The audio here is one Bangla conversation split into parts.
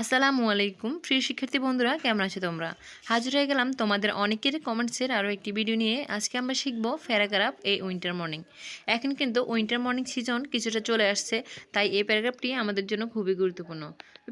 আসসালামু আলাইকুম। প্রিয় শিক্ষার্থী বন্ধুরা, কেমন আছো তোমরা? হাজির হয়ে গেলাম তোমাদের অনেকের কমেন্টসের আরও একটি ভিডিও নিয়ে। আজকে আমরা শিখব প্যারাগ্রাফ এই উইন্টার মর্নিং এখন কিন্তু উইন্টার মর্নিং সিজন কিছুটা চলে আসছে, তাই এই প্যারাগ্রাফটি আমাদের জন্য খুবই গুরুত্বপূর্ণ।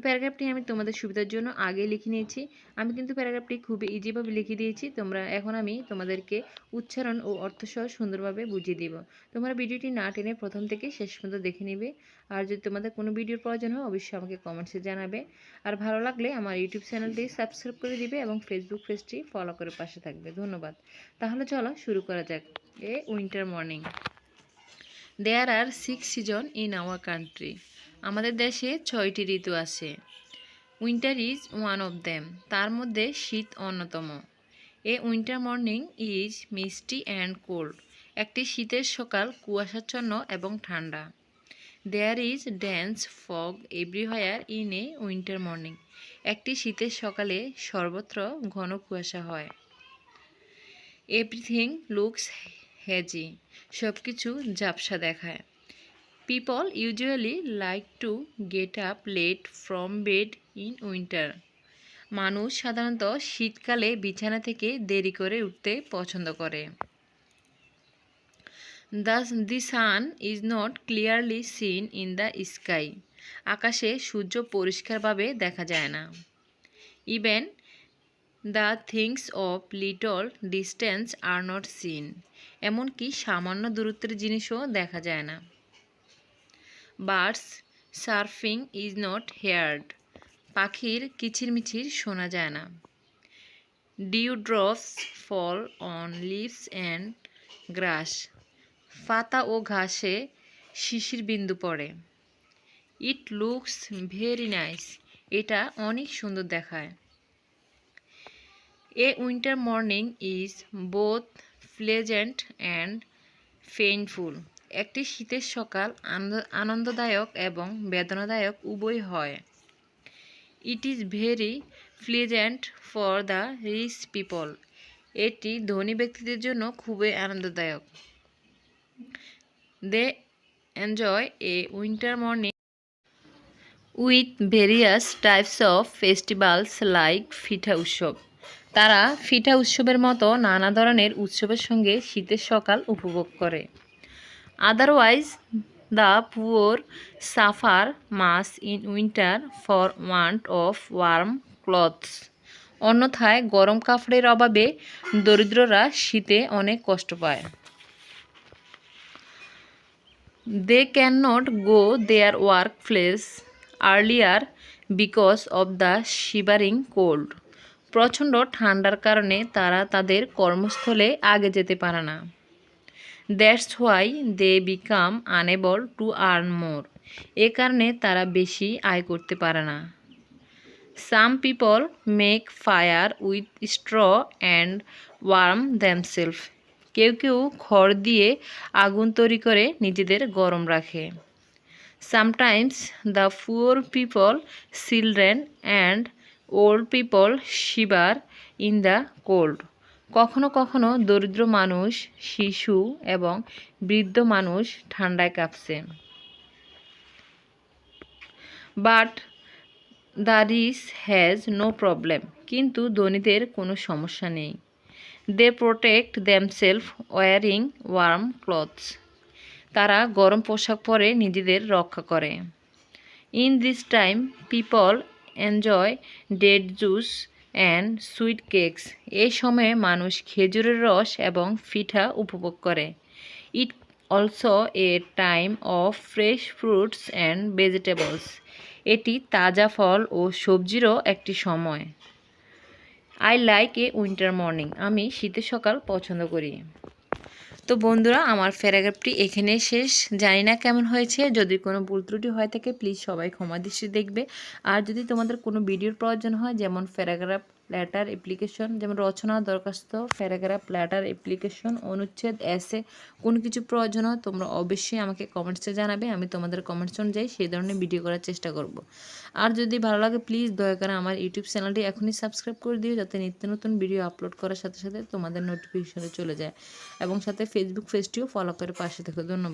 প্যারাগ্রাফটি আমি তোমাদের সুবিধার জন্য আগে লিখে নিয়েছি। আমি কিন্তু প্যারাগ্রাফটি খুবই ইজিভাবে লিখে দিয়েছি। তোমরা এখন আমি তোমাদেরকে উচ্চারণ ও অর্থসহ সুন্দরভাবে বুঝিয়ে দিব। তোমরা ভিডিওটি না টেনে প্রথম থেকে শেষ পর্যন্ত দেখে নিবে। আর যদি তোমাদের কোনো ভিডিওর প্রয়োজন হয়, অবশ্যই আমাকে কমেন্টসে জানাবে। আর ভালো লাগলে আমার ইউটিউব চ্যানেলটি সাবস্ক্রাইব করে দিবে এবং ফেসবুক পেজটি ফলো করে পাশে থাকবে। ধন্যবাদ। তাহলে চলো শুরু করা যাক a winter morning there are six season in our country আমাদের দেশে ছয়টি ঋতু আছে। Winter is one of them তার মধ্যে শীত অন্যতম। A winter morning is misty and cold একটি শীতের সকাল কুয়াশাচ্ছন্ন এবং ঠান্ডা। There is dense fog everywhere in a winter morning একটি শীতের সকালে সর্বত্র ঘন কুয়াশা হয়। এভরিথিং লুকস হ্যাজি সব কিছু ঝাপসা দেখায়। People usually like to get up late from bed in winter মানুষ সাধারণত শীতকালে বিছানা থেকে দেরি করে উঠতে পছন্দ করে। Thus, the sun is not clearly seen in the sky আকাশে সূর্য পরিষ্কারভাবে দেখা যায় না। Even the things of little distance are not seen এমনকি সামান্য দূরত্বের জিনিসও দেখা যায় না। Birds surfing is not heard পাখির কিচিরমিচির শোনা যায় না। Dew drops fall on leaves and grass পাতা ও ঘাসে শিশির বিন্দু পড়ে। ইট লুকস ভেরি নাইস এটা অনেক সুন্দর দেখায়। A winter morning is both pleasant and painful একটি শীতের সকাল আনন্দদায়ক এবং বেদনাদায়ক উভয় হয়। It is very pleasant for the rich people এটি ধনী ব্যক্তিদের জন্য খুবই আনন্দদায়ক। They enjoy a winter morning with various types of festivals like pitha উৎসব তারা ফিঠা উৎসবের মতো নানা ধরনের উৎসবের সঙ্গে শীতের সকাল উপভোগ করে। Otherwise the poor suffer much in winter for want of warm clothes অন্যথায় গরম কাপড়ের অভাবে দরিদ্ররা শীতে অনেক কষ্ট পায়। They can not go their work place earlier because of the shivering cold প্রচণ্ড ঠান্ডার কারণে তারা তাদের কর্মস্থলে আগে যেতে পারে না। That's why they become unable to earn more এ কারণে তারা বেশি আয় করতে পারে না। Some people make fire with straw and warm themselves কেউ কেউ খড় দিয়ে আগুন তৈরি করে নিজেদের গরম রাখে। Sometimes the poor people children and old people shiver in the cold কখনো কখনো দরিদ্র মানুষ, শিশু এবং বৃদ্ধ মানুষ ঠান্ডায় কাঁপছে। But the rich has no problem কিন্তু ধনীদের কোনো সমস্যা নেই। They protect themselves wearing warm clothes তারা গরম পোশাক পরে নিজেদের রক্ষা করে। In this time people enjoy date juice and sweet cakes এই সময়ে মানুষ খেজুরের রস এবং পিঠা উপভোগ করে। It also a time of fresh fruits and vegetables এটি তাজা ফল ও সবজিরও একটি সময়। I like a winter morning আমি শীতের সকাল পছন্দ করি। তো বন্ধুরা, আমার প্যারাগ্রাফটি এখানে শেষ। জানি না কেমন হয়েছে। যদি কোনো ভুল ত্রুটি হয়ে থাকে প্লিজ সবাই ক্ষমা দৃষ্টি দেখবে। আর যদি তোমাদের কোনো ভিডিওর প্রয়োজন হয়, যেমন প্যারাগ্রাফ লেটার অ্যাপ্লিকেশন যেমন রচনা, দরখাস্ত প্যারাগ্রাফ লেটার অ্যাপ্লিকেশন অনুচ্ছেদ এসে কোনো কিছু প্রয়োজন হয়, তোমরা অবশ্যই আমাকে কমেন্টসে জানাবে, আমি তোমাদের কমেন্টস অনুযায়ী সেই ধরনের ভিডিও করার চেষ্টা করব। আর যদি ভালো লাগে প্লিজ দয়া করে আমার ইউটিউব চ্যানেলটি এখনই সাবস্ক্রাইব করে দিও, যাতে নিত্য নতুন ভিডিও আপলোড করার সাথে সাথে তোমাদের নোটিফিকেশনে চলে যায়। এবং সাথে ফেসবুক পেজটিও ফলো করে পাশে থেকো। ধন্যবাদ।